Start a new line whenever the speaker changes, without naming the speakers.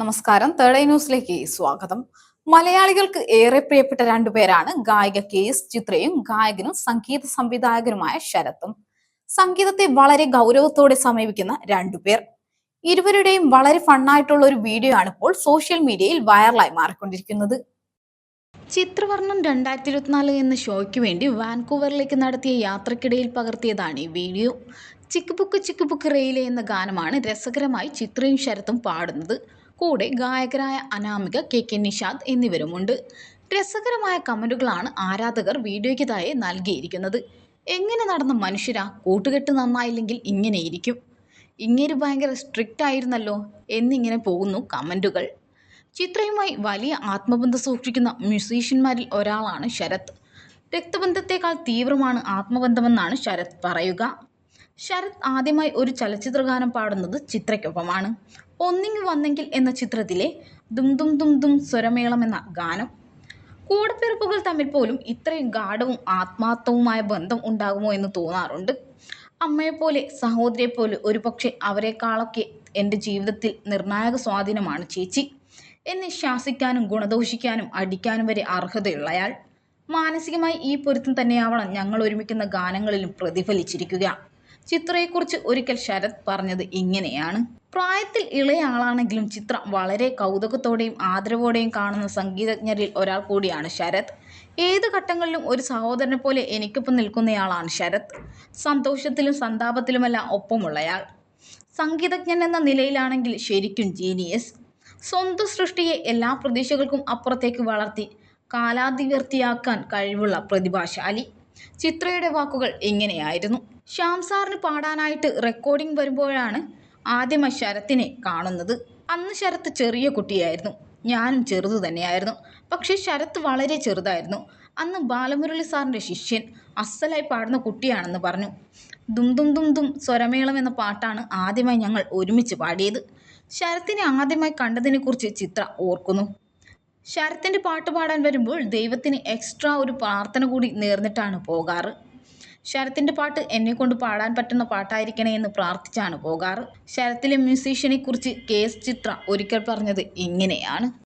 നമസ്കാരം. തേർഡ് ന്യൂസിലേക്ക് സ്വാഗതം. മലയാളികൾക്ക് ഏറെ പ്രിയപ്പെട്ട രണ്ടുപേരാണ് ഗായിക കെ എസ് ചിത്രയും ഗായകനും സംഗീത സംവിധായകനുമായ ശരത്തും. സംഗീതത്തെ വളരെ ഗൗരവത്തോടെ സമീപിക്കുന്ന രണ്ടുപേർ ഇരുവരുടെയും വളരെ ഫണ്ണായിട്ടുള്ള ഒരു വീഡിയോ ആണ് ഇപ്പോൾ സോഷ്യൽ മീഡിയയിൽ വൈറലായി മാറിക്കൊണ്ടിരിക്കുന്നത്. ചിത്രവർണം രണ്ടായിരത്തി ഇരുപത്തിനാല് എന്ന ഷോയ്ക്ക് വേണ്ടി വാൻകൂവറിലേക്ക് നടത്തിയ യാത്രക്കിടയിൽ പകർത്തിയതാണ് ഈ വീഡിയോ ചിക്കുബുക്ക് ചിക്കുബുക്ക് റെയിലെ എന്ന ഗാനമാണ് രസകരമായി ചിത്രയും ശരത്തും പാടുന്നത്. കൂടെ ഗായകരായ അനാമിക കെ കെ നിഷാദ് എന്നിവരുമുണ്ട്. രസകരമായ കമന്റുകളാണ് ആരാധകർ വീഡിയോയ്ക്ക് താഴെ നൽകിയിരിക്കുന്നത്. എങ്ങനെ നടന്ന മനുഷ്യരാ? കൂട്ടുകെട്ട് നന്നായില്ലെങ്കിൽ ഇങ്ങനെയിരിക്കും ഇങ്ങനെ ഭയങ്കര സ്ട്രിക്റ്റ് ആയിരുന്നല്ലോ എന്നിങ്ങനെ പോകുന്നു കമന്റുകൾ ചിത്രയുമായി വലിയ ആത്മബന്ധം സൂക്ഷിക്കുന്ന മ്യൂസീഷ്യന്മാരിൽ ഒരാളാണ് ശരത്. രക്തബന്ധത്തേക്കാൾ തീവ്രമാണ് ആത്മബന്ധമെന്നാണ് ശരത് പറയുക. ശരത് ആദ്യമായി ഒരു ചലച്ചിത്രഗാനം പാടുന്നത് ചിത്രയ്ക്കൊപ്പമാണ്. ഒന്നിങ്ങി വന്നെങ്കിൽ എന്ന ചിത്രത്തിലെ ദും ദും ദും ദും സ്വരമേളം എന്ന ഗാനം. കൂടപ്പിറപ്പുകൾ തമ്മിൽ പോലും ഇത്രയും ഗാഠവും ആത്മാർത്ഥവുമായ ബന്ധം ഉണ്ടാകുമോ എന്ന് തോന്നാറുണ്ട്. അമ്മയെപ്പോലെ സഹോദരിയെപ്പോലെ ഒരുപക്ഷെ അവരെക്കാളൊക്കെ എന്റെ ജീവിതത്തിൽ നിർണായക സ്വാധീനമാണ് ചേച്ചി. എന്നെ ശാസിക്കാനും ഗുണദോഷിക്കാനും അടിക്കാനും വരെ അർഹതയുള്ളയാൾ. മാനസികമായി ഈ പൊരുത്തം തന്നെയാവണം ഞങ്ങൾ ഒരുമിക്കുന്ന ഗാനങ്ങളിലും പ്രതിഫലിച്ചിരിക്കുക. ചിത്രയെക്കുറിച്ച് ഒരിക്കൽ ശരത് പറഞ്ഞത് ഇങ്ങനെയാണ്. പ്രായത്തിൽ ഇളയ ആളാണെങ്കിലും ചിത്ര വളരെ കൗതുകത്തോടെയും ആദരവോടെയും കാണുന്ന സംഗീതജ്ഞരിൽ ഒരാൾ കൂടിയാണ് ശരത്. ഏത് ഘട്ടങ്ങളിലും ഒരു സഹോദരനെ പോലെ എനിക്കൊപ്പം നിൽക്കുന്നയാളാണ് ശരത്. സന്തോഷത്തിലും സന്താപത്തിലുമെല്ലാം ഒപ്പമുള്ളയാൾ. സംഗീതജ്ഞൻ എന്ന നിലയിലാണെങ്കിൽ ശരിക്കും ജീനിയസ് സ്വന്തം സൃഷ്ടിയെ എല്ലാ പ്രതീക്ഷകൾക്കും അപ്പുറത്തേക്ക് വളർത്തി കാലാതിവർത്തിയാക്കാൻ കഴിവുള്ള പ്രതിഭാശാലി. ചിത്രയുടെ വാക്കുകൾ ഇങ്ങനെയായിരുന്നു. ശ്യാം സാറിന് പാടാനായിട്ട് റെക്കോർഡിംഗ് വരുമ്പോഴാണ് ആദ്യമായി ശരത്തിനെ കാണുന്നത്. അന്ന് ശരത്ത് ചെറിയ കുട്ടിയായിരുന്നു. ഞാനും ചെറുതു തന്നെയായിരുന്നു. പക്ഷേ ശരത്ത് വളരെ ചെറുതായിരുന്നു. അന്ന് ബാലമുരളി സാറിന്റെ ശിഷ്യൻ അസ്സലായി പാടുന്ന കുട്ടിയാണെന്ന് പറഞ്ഞു. ദും ദും ദും ദും സ്വരമേളം എന്ന പാട്ടാണ് ആദ്യമായി ഞങ്ങൾ ഒരുമിച്ച് പാടിയത്. ശരത്തിനെ ആദ്യമായി കണ്ടതിനെക്കുറിച്ച് ചിത്ര ഓർക്കുന്നു. ശരത്തിന്റെ പാട്ട് പാടാൻ വരുമ്പോൾ ദൈവത്തിന് എക്സ്ട്രാ ഒരു പ്രാർത്ഥന കൂടി നേർന്നിട്ടാണ് പോകാറ്. ശരത്തിന്റെ പാട്ട് എന്നെ കൊണ്ട് പാടാൻ പറ്റുന്ന പാട്ടായിരിക്കണേ എന്ന് പ്രാർത്ഥിച്ചാണ് പോകാറ്. ശരത്തിലെ മ്യൂസീഷ്യനെ കുറിച്ച് കെ എസ് ചിത്ര ഒരിക്കൽ പറഞ്ഞത് ഇങ്ങനെയാണ്.